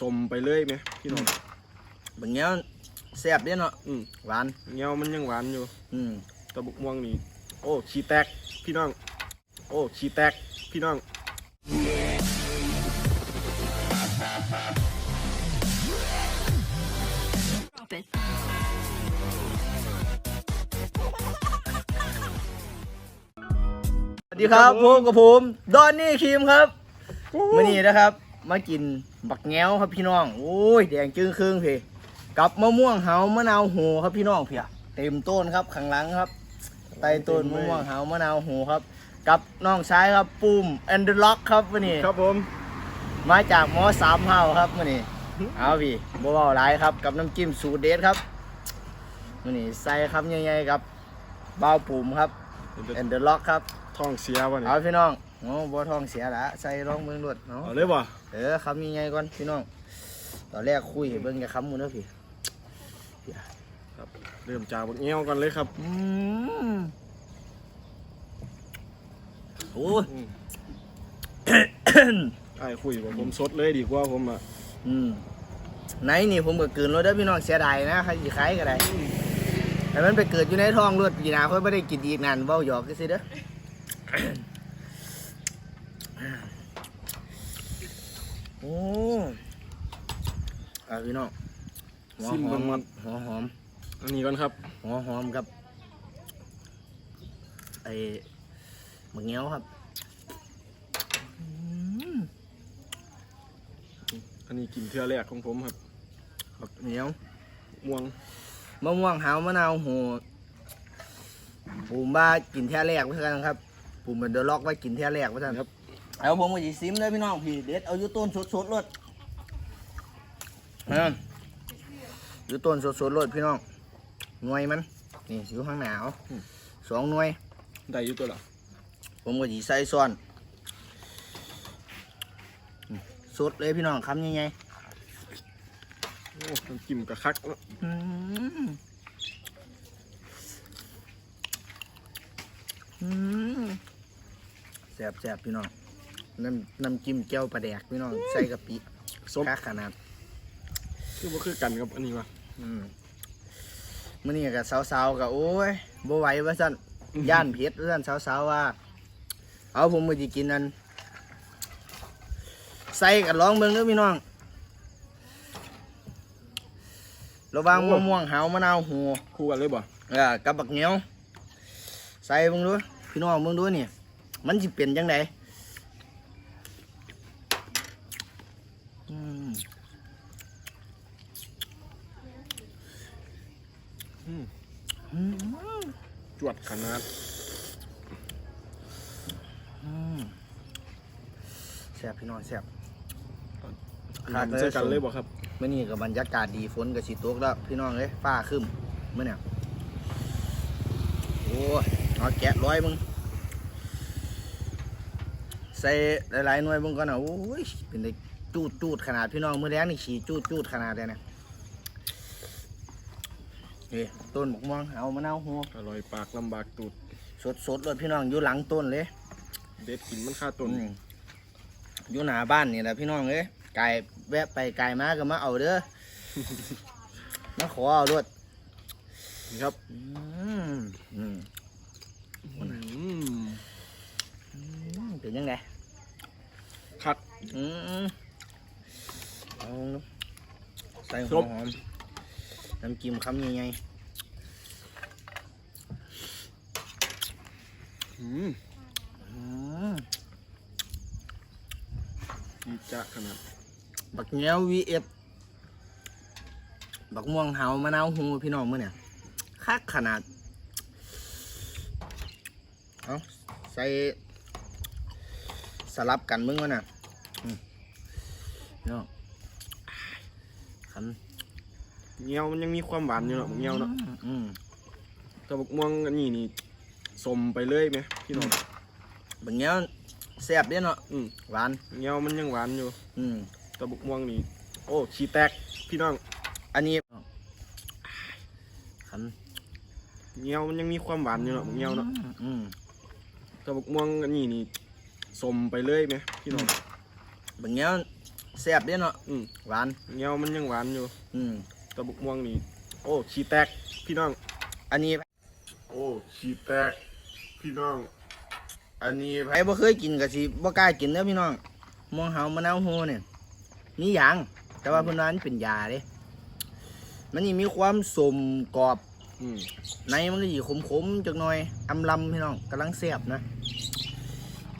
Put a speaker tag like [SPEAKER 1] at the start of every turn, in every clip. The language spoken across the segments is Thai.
[SPEAKER 1] สมไปเลยไหมพี่น้อง
[SPEAKER 2] บางเงี้ยแซ่บเด้เนาะ
[SPEAKER 1] อืม
[SPEAKER 2] หวาน
[SPEAKER 1] เงี้ยวมันยังหวานอยู่
[SPEAKER 2] อืม
[SPEAKER 1] แตะบุกม่วงนี่โอ้ขี้แตกพี่น้อง โอ้ขี้แตกพี่น้อง
[SPEAKER 3] Drop it.
[SPEAKER 2] สวัสดีครับพบกับผม ดอนนี่ครีมครับมื่อนี้นะครับ มากินบักแง้วครับพี่น้องโอ้ยแดงจึงครึ่งพี่กับมะม่วงเหามะนาวโหครับพี่น้องเพียเต็มต้นครับข้างหลังครับใต้ต้นมะม่วงเหามะนาวโหครับ กับน้องชายครับปุ้มแอนเดอร์ล็อกครับวันนี้
[SPEAKER 1] ครับผม
[SPEAKER 2] มาจากมอสามเฮาครับมื่อนี้เอาพี่บ่เบาหลายครับกับน้ำจิ้มสูตรเด็ดครับมื่อนี้ใส่คำใหญ่ๆกับเบาปุ่มครับแอนเดอร์ล็อกครับ
[SPEAKER 1] ท้องเสียวะเนี่ย
[SPEAKER 2] เอาพี่น้องโอ้บ่ท้องเสียละใส่รองเบิ่งรวดเนาะ
[SPEAKER 1] เอาเลยบ่
[SPEAKER 2] เออคำยังไงก่อนพี่น้อง ตอนแรกคุยให้เบิ่งจะคำหมูเด้อพี่
[SPEAKER 1] ครับเริ่มจากบักเงี้ยวกันเลยครับ
[SPEAKER 2] อืมโอ้ย
[SPEAKER 1] อืมไอ้คุยว่าผมสดเลยดีกว่าผมอะ
[SPEAKER 2] อืมไหนนี่ผมก็เกินรถเด้อพี่น้องเสียดายนะใครสิขายก็ได้แต่มันไปเกิดอยู่ในท้องรถปีหนาค่อยไม่ได้กินอีกนานเว้าหยอกก็สิเด้อโอ้เอาพี่น้องหัว
[SPEAKER 1] ซิม
[SPEAKER 2] หอ
[SPEAKER 1] เบิ่
[SPEAKER 2] ม
[SPEAKER 1] ง
[SPEAKER 2] ครับหัวหอม
[SPEAKER 1] อันนี้ก่อนครับ
[SPEAKER 2] หัวหอมครับไอ้มะเงี้ยวครับอืม
[SPEAKER 1] อันนี้กินเทื่อแรกของผมครับ
[SPEAKER 2] บักเหนียว
[SPEAKER 1] ม่วง
[SPEAKER 2] มะม่วงหาวมะนาวโหปูมบ้ากินแท่แรกไว้กันครับปูมเป็นเดอะล็อกไว้กินแท่แรกไว้กันครับ เอาผมก็จะซิมเลยพี่น้องพี่เด็ดเอาอยู่ต้นสดๆรดเอออยู่ต้นสดๆรดพี่น้องหน่วยมันนี่อยู่ข้างหนาวสองหน่วย
[SPEAKER 1] ได้อยู่ตัวละ
[SPEAKER 2] ผมก็จีใส่ซ้อนอืมสดเลยพี่น้องคำยังไง
[SPEAKER 1] โอ้น้ำจิ้มกระคักเนอะ
[SPEAKER 2] แซ่บแซ่บพี่น้อง น้ำน้ำจิ้มแก้วปลาแดกพี่น้องใส่กะปิ
[SPEAKER 1] ส้ม
[SPEAKER 2] ค่าขนาด
[SPEAKER 1] คือบ่คือกันกับอันนี้วะ
[SPEAKER 2] อืมมื่อนี้กับสาวๆกับโอ้ยบ่ไหวว่าสั่นย่านเผ็ดว่าสั่นสาวๆว่า เอาผมมาจะกินนั่นใส่กันลองเบิ่งเด้อพี่น้องระหวังมะม่วงหาวมะนาวหัว
[SPEAKER 1] คู่กันเลยบ่
[SPEAKER 2] เออกับบักเหนียวใส่เบิ่งดูพี่น้องเบิ่งดูนี่ มันสิเป็นจังไดอืม
[SPEAKER 1] อืม
[SPEAKER 2] อืม
[SPEAKER 1] จวดข นาด
[SPEAKER 2] อืมแซ่บพี่น้องแซ่บ
[SPEAKER 1] อันนั้นเจอกันเลยบ่ครับ
[SPEAKER 2] เมื่อนี้กับบรรยากาศดีฝนกับสีตกแล้วพี่น้องเอ้ยฟ้าครึ้มเมื่อเนี่ยโอ้ยเอาแกะร้อยมึงใส่หลายๆหน่วยมึงก่อนนะโอ้ยเป็นได้จูดจูดขนาดพี่น้องมือแรงนี่ขี่จูดจูดขนาดเลยนะ เฮ้ยต้นบกม่วงเอามะนาวหัว
[SPEAKER 1] อร่อยปากลำบากตูด
[SPEAKER 2] สดสดๆเลยพี่น้องอยู่หลังต้นเลย
[SPEAKER 1] เด็ดกินมันค่าต้น
[SPEAKER 2] อืมอยู่หน้าบ้านนี่แหละพี่น้องเอ้ยไก่แวะไปไก่มาก็มาเอาเด้อ มาขอเอาด้วย
[SPEAKER 1] นี่ครับ
[SPEAKER 2] อืมอืม
[SPEAKER 1] อืม
[SPEAKER 2] อืมเป็นยังไง
[SPEAKER 1] คัก
[SPEAKER 2] อืมเอาลงดูใส่หั
[SPEAKER 1] คร
[SPEAKER 2] ว
[SPEAKER 1] บ
[SPEAKER 2] หอม น้ำจิ้มคำยังไง
[SPEAKER 1] อืม
[SPEAKER 2] อืม
[SPEAKER 1] ดีจะขนาด
[SPEAKER 2] บักเงี้ยววีเอฟบักม่วงเฮามะนาวหูพี่น้องมื่อเนี่ยคักขนาด เอาใส่สลับกันมึงวะน่ะอืมพี่น้องขัน
[SPEAKER 1] เงี้ยวมันยังมีความหวานอยู่เนาะบักเงี้ยวเนาะ
[SPEAKER 2] อืม
[SPEAKER 1] แต่บักม่วงอันนี้นี่สมไปเลยไหมพี่น้อง
[SPEAKER 2] บักเงี้ยวแซ่บเด้เนาะ
[SPEAKER 1] อืม
[SPEAKER 2] หวาน
[SPEAKER 1] เงี้ยวมันยังหวานอยู่
[SPEAKER 2] อืม
[SPEAKER 1] แต่บักม่วงนี่โอ้ขี้แตกพี่น้อง
[SPEAKER 2] อันนี้ขัน
[SPEAKER 1] เงี้ยวมันยังมีความหวานอยู่เนาะบักเงี้ยวเนาะ
[SPEAKER 2] อืม
[SPEAKER 1] แต่บักม่วงอันนี้นี่สมไปเลยไหมพี่น้อง
[SPEAKER 2] บักเงี้ยวแซ่บเด้เนาะ
[SPEAKER 1] อืม
[SPEAKER 2] หวาน
[SPEAKER 1] เงี้ยวมันยังหวานอยู่
[SPEAKER 2] อืม
[SPEAKER 1] ตะบุกม่วงนี่ โอ้ขี้แตกพี่น้อง
[SPEAKER 2] อันนี้
[SPEAKER 1] โอ้ขี้แตกพี่น้อง
[SPEAKER 2] อันนี้ไผบ่เคยกินก็สิบ่กล้ากินเด้อพี่น้องม่วงหาวมะนาวโฮเนี่ยมีหยังแต่ว่าเพิ่นว่ามันเป็นยาเด้มันนี่มีความสมกรอบ
[SPEAKER 1] อืม
[SPEAKER 2] ในมันก็สิขมๆจักหน่อยอำลำพี่น้องกำลังแซ่บนะ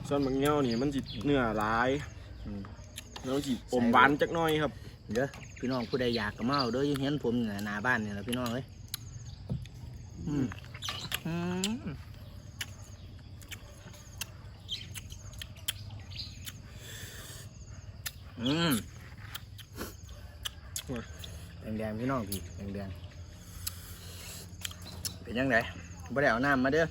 [SPEAKER 1] ส่วนบางเงี้ยวนี่มันจิเนื้อหลาย
[SPEAKER 2] อืม
[SPEAKER 1] แล้วมันจิอมหวานจักหน่อยครับ
[SPEAKER 2] เด้อ พี่น้องผู้ใดอยากก็มาเอาเด้อยู่เห็นผมนี่น่หน้าบ้านเนี่แหละพี่น้องเอ้ยอืมอืมอืมแดงๆพี่น้องพี่แดงๆเป็นยังไงบ่ได้เอาน้ำมาเด้อ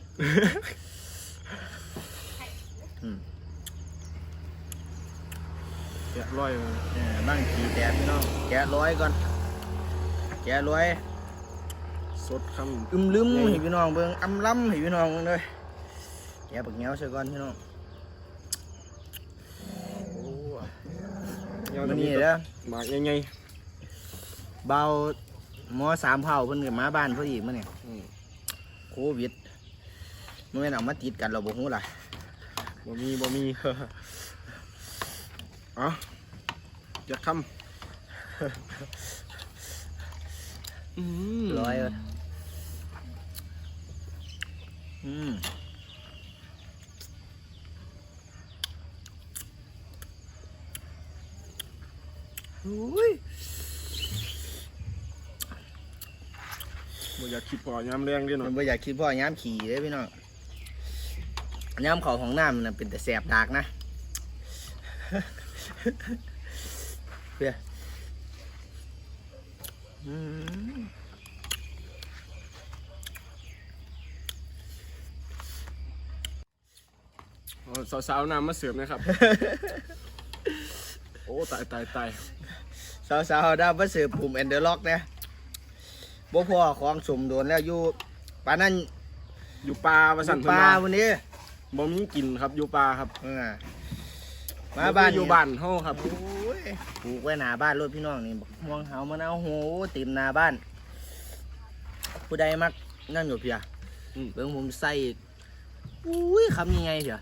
[SPEAKER 1] เรียบร้อยเลย
[SPEAKER 2] เออบ้างขีแตกพี่น้องแกะร้อยก่อน แกะร้อย
[SPEAKER 1] สดค
[SPEAKER 2] อึมลืมให้พี่น้องเบิ่งอำล้ำให้พี่น้องเบิ่งเลยแกะบักเหนียวใส่ก่อนพี่น้องโอ้ำ
[SPEAKER 1] เงี้ยว
[SPEAKER 2] มั
[SPEAKER 1] จะ
[SPEAKER 2] น
[SPEAKER 1] มี
[SPEAKER 2] นี่
[SPEAKER 1] แต่
[SPEAKER 2] เด้อ
[SPEAKER 1] หมากใหญ่
[SPEAKER 2] เบาหมอสามเผาเพิ่นก็มาบ้านพอดีมื้อนี้
[SPEAKER 1] ๆอืม
[SPEAKER 2] โควิดมื้อนี้เอามาติดกันเราบ่ฮู้ล่ะ
[SPEAKER 1] บ่มีบ่มี เอะจะคำอืม
[SPEAKER 2] ร้อยเลยอืมอุ้ย
[SPEAKER 1] บ่อยากคิดพอยามแรงเด้วย
[SPEAKER 2] มั
[SPEAKER 1] เนาะ
[SPEAKER 2] นบ่อยากคิดพ่อย้ำขี่เลยพี่น้องย้ำเขาของน้ำมันนะเป็นแต่แสบดากนะ เพื่ออืม
[SPEAKER 1] เอาสาวๆน้ำมาเสิร์ฟนะครับ โอ้ ตายตายตาย
[SPEAKER 2] สาวๆดาวมาสืบปุ่มแอนเดอร์ล็อกนะบ่พ่อของสมโดนแล้วอยู่ปานนั้น
[SPEAKER 1] อยู่ปลาประสัน
[SPEAKER 2] ปลาวันนี้
[SPEAKER 1] บ่มีกินครับอยู่ปลาครับ
[SPEAKER 2] เออ มาบ้าน
[SPEAKER 1] อยู่บ้านเฮาครับ
[SPEAKER 2] โอ้ยปลูกไว้หน้าบ้านรถพี่น้องนี่บักม่วงเฮามะนาวโหเต็มหน้าบ้าน ผู้ใดมักนั่นอยู่เพีย
[SPEAKER 1] อืม
[SPEAKER 2] เบิ่งผมใส่อุ้ยคำยังไงเพีย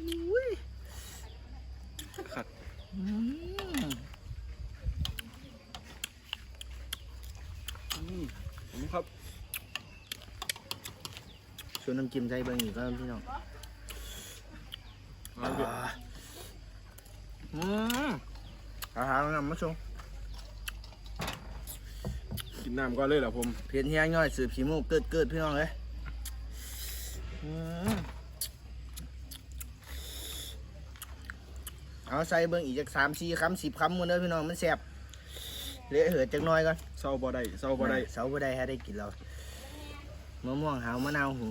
[SPEAKER 2] อุ้ย
[SPEAKER 1] ครับ
[SPEAKER 2] อืม
[SPEAKER 1] อืมผมครับ
[SPEAKER 2] ชวนน้ำจิ้มใส่เบิ่งอีกก็พี่น้อง
[SPEAKER 1] เอาเถอะ
[SPEAKER 2] อืมอาหารนำมาชม
[SPEAKER 1] กินน้ำก่อนเลยเหรอผม
[SPEAKER 2] เพียนเฮียง่อยสืบขีมูกเกิดเกิดพี่น้องเลยอืมเอาใส่เบิ่งอีกจากสามสี่คำสิบคำหมดเด้อพี่น้องมันแซ่บเละเหือดจักหน้อยก่อน
[SPEAKER 1] เศร้าบ่ได้เศร้าบ่ได้
[SPEAKER 2] เสาบ่ได้ให้ได้กินแล้วมะม่วงหาวมะนาวหู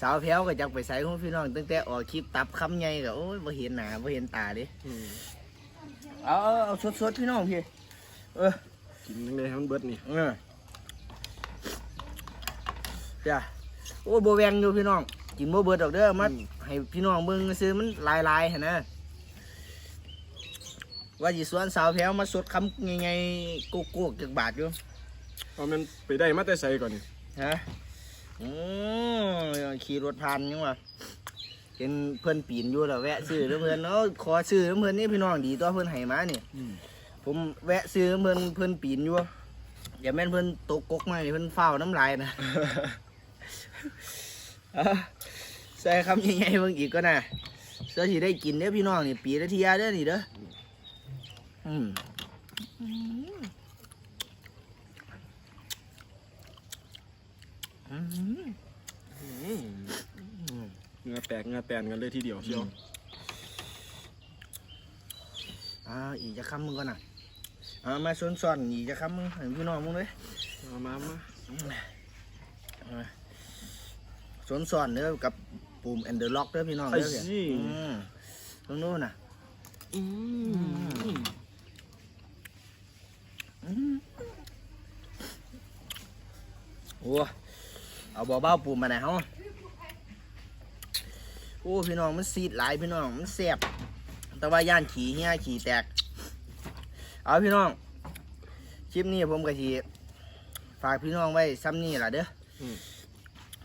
[SPEAKER 2] สาวแพ้วก็จักไปใส่ของพี่น้องตั้งแต่ออกคลิปตับคำใหญ่ก็โอ้ยบ่เห็นหน้าบ่เห็นตาดิ
[SPEAKER 1] อืม
[SPEAKER 2] เอาเอาเอาสดๆพี่น้องพี่เออ
[SPEAKER 1] กินยังไงให้มันเบิดนี่
[SPEAKER 2] เออจ้ะโอ้ยโบแวงอยู่พี่น้องกินโบเบิดดอกเด้อมาให้พี่น้องเบิ่งซื้อมันลายลายๆหั่นนะว่าสิสวนสาวแพ้วมาสดคำไงๆกุกกุกจักบาทอยู่
[SPEAKER 1] เอามันไปได้มาแต่ใส่ก่อนนี่
[SPEAKER 2] ฮะ อืมขี่รถผ่านยังวะเห็นเพื่อนปีนอยู่แล้วแวะซื้อแล้วเพื่อนเนาะขอซื้อน้ำเพื่อนนี่พี่น้องดีตัวเพื่อนให้มานี่
[SPEAKER 1] อืม
[SPEAKER 2] ผมแวะซื้อน้ำเพื่อนเพื่อนปีนอยู่อย่าแม่นเพื่อนตกกกมานี่เพื่อนเฝ้าวน้ำลายนะเอาใส่คำยังไงเบิ่งอีกก็นะเสื้อที่ได้กินเด้อพี่น้องนี่ปีละเทียเด้อนี่เด้ออืมอืมอืม
[SPEAKER 1] อืม เหงือแตกเหงือแตนกันเลยทีเดียวเชียว
[SPEAKER 2] อ่าอีกจะคำมึงก่อนนะอ่ามาส่วนส่อนอีกจะคำมึงให้พี่น้องมึงเลย
[SPEAKER 1] เอามามา
[SPEAKER 2] ส่วนส่อนเด้อกับปุ่มแอนเดอร์ล็อกเด้อพี่น้อง
[SPEAKER 1] ไอ้
[SPEAKER 2] เด้อเนี่ย
[SPEAKER 1] สิ
[SPEAKER 2] อืมตรงนู้นน่ะ
[SPEAKER 1] อืม
[SPEAKER 2] อืมโอ้ เอาบ่อเบ้าปุ่มมาไหนอยเฮาโอ้พี่น้องมันซีดหลายพี่น้องมันแซ่บแต่ว่าย่านขี่เหี้ยขี่แตก เอาพี่น้องคลิปนี้ผมก็ทีฝากพี่น้องไว้ซ้ำนี่ล่ะเด้ออ
[SPEAKER 1] ม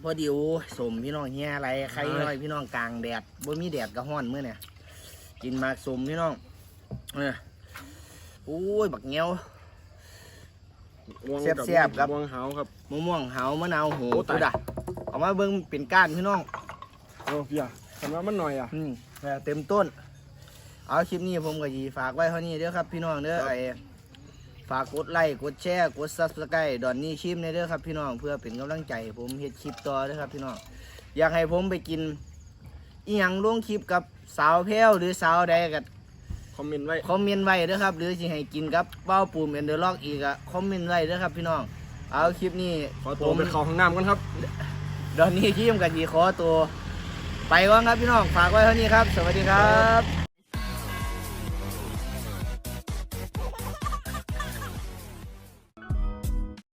[SPEAKER 2] พอดีโอ้ยสมพี่น้องเฮียอะไรใครน้อยพี่น้องกลางแดดบ่มีแดดก็ฮ้อนมื้อเนี่ยกินหมากสมพี่น้องเออโอ้ยบักเงี้ยว
[SPEAKER 1] ม่วง
[SPEAKER 2] แซ่บๆครับ
[SPEAKER 1] ม่วงหาวครับ
[SPEAKER 2] มะม่วงหาวมะนาวโห
[SPEAKER 1] โอ้ตาย
[SPEAKER 2] ตุดะเอามาเบิ่งเป็นก้านพี่น้อง
[SPEAKER 1] โอ้พี่อะทำว่ามันหน่อยอะ
[SPEAKER 2] อืมแล้วเต็มต้น เอาคลิปนี้ผมก็ยีฝากไว้เท่านี้เด้อครับพี่น้องเด้อ
[SPEAKER 1] ครับ
[SPEAKER 2] ไอ้ฝากกดไลค์กดแชร์กดซับสไครต์ดอนนี่ชิมในเด้อครับพี่น้องเพื่อเป็นกำลังใจให้ผมเฮ็ดคลิปต่อเด้อครับพี่น้องอยากให้ผมไปกินอีหยังลงคลิปกับสาวแพ้วหรือสาวใดก็
[SPEAKER 1] คอมเมนต์ไว้
[SPEAKER 2] คอมเมนต์ไว้เด้อครับ หรือสิให้กินกับเป้าปูมเอ็นเดอร์ล็อกอีกอะคอมเมนต์ไว้เด้อครับพี่น้อง เอาคลิปนี้
[SPEAKER 1] ขอตัวไปเข้าห้องน้ำกันครับ
[SPEAKER 2] ดอนนี่ชิมกับยีขอตัว ไปก่อนครับพี่น้อง ฝากไว้เท่านี้ครับ สวัสดีครับ